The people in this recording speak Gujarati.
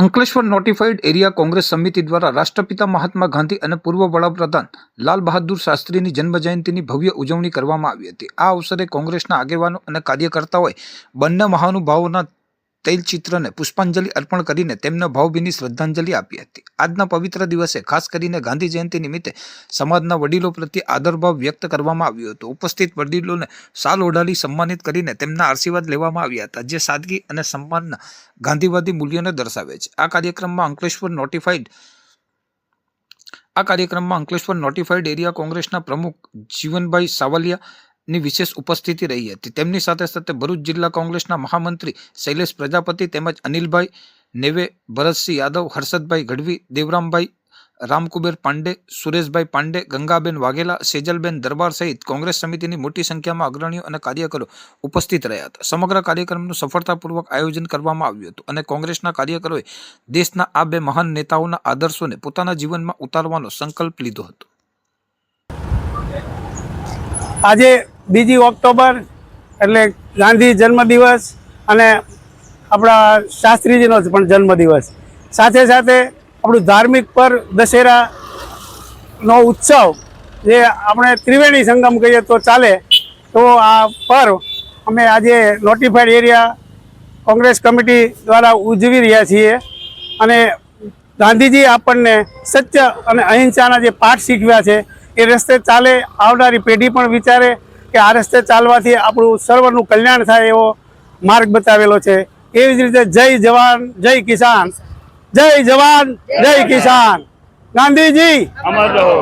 અંકલેશ્વર નોટિફાઈડ એરિયા કોંગ્રેસ સમિતિ દ્વારા રાષ્ટ્રપિતા મહાત્મા ગાંધી અને પૂર્વ વડાપ્રધાન લાલ બહાદુર શાસ્ત્રીની જન્મજયંતિની ભવ્ય ઉજવણી કરવામાં આવી હતી. આ અવસરે કોંગ્રેસના આગેવાનો અને કાર્યકર્તાઓએ બંને મહાનુભાવોના તૈલચિત્રને પુષ્પાંજલિ અર્પણ કરીને તેમને ભાવભીની શ્રદ્ધાંજલિ આપી હતી. આજના પવિત્ર દિવસે ખાસ કરીને ગાંધી જયંતિ નિમિત્તે સમાજના વડીલો પ્રત્યે આદરભાવ વ્યક્ત કરવામાં આવ્યો હતો. ઉપસ્થિત વડીલોને સાલ ઓઢાડી સન્માનિત કરીને તેમના આશીર્વાદ લેવામાં આવ્યા હતા, જે સાદગી અને સન્માનના ગાંધીવાદી મૂલ્યોને દર્શાવે છે. આ કાર્યક્રમમાં અંકલેશ્વર નોટિફાઈડ આ કાર્યક્રમમાં અંકલેશ્વર નોટિફાઈડ એરિયા કોંગ્રેસના પ્રમુખ જીવનભાઈ સાવલિયા ની વિશેષ ઉપસ્થિતિ રહી હતી. તેમની સાથે સાથે ભરૂચ જિલ્લા કોંગ્રેસના મહામંત્રી શૈલેષ પ્રજાપતિ તેમજ અનિલભાઈ નેવે, ભરતસિંહ યાદવ, હર્ષદભાઈ ગઢવી, દેવરામભાઈ રામકુબેર પાંડે, સુરેશભાઈ પાંડે, ગંગાબેન વાઘેલા, સેજલબેન દરબાર સહિત કોંગ્રેસ સમિતિની મોટી સંખ્યામાં અગ્રણીઓ અને કાર્યકરો ઉપસ્થિત રહ્યા હતા. સમગ્ર કાર્યક્રમનું સફળતાપૂર્વક આયોજન કરવામાં આવ્યું હતું અને કોંગ્રેસના કાર્યકરોએ દેશના આ બે મહાન નેતાઓના આદર્શોને પોતાના જીવનમાં ઉતારવાનો સંકલ્પ લીધો હતો. આજે બીજી ઓક્ટોબર એટલે ગાંધી જન્મદિવસ અને આપણા શાસ્ત્રીજીનો પણ જન્મદિવસ. સાથે સાથે આપણું ધાર્મિક પર દશેરાનો ઉત્સવ જે આપણે ત્રિવેણી સંગમ કહીએ તો ચાલે, તો આ પર્વ અમે આજે નોટિફાઈડ એરિયા કોંગ્રેસ કમિટી દ્વારા ઉજવી રહ્યા છીએ અને ગાંધીજી આપણને સત્ય અને અહિંસાના જે પાઠ શીખવ્યા છે એ રસ્તે ચાલે, આવનારી પેઢી પણ વિચારે કે આ રસ્તે ચાલવાથી આપણું સર્વનું કલ્યાણ થાય એવો માર્ગ બતાવેલો છે. એવી જ રીતે જય જવાન જય કિસાન. જય જવાન જય કિસાન. ગાંધીજી. અમર રહો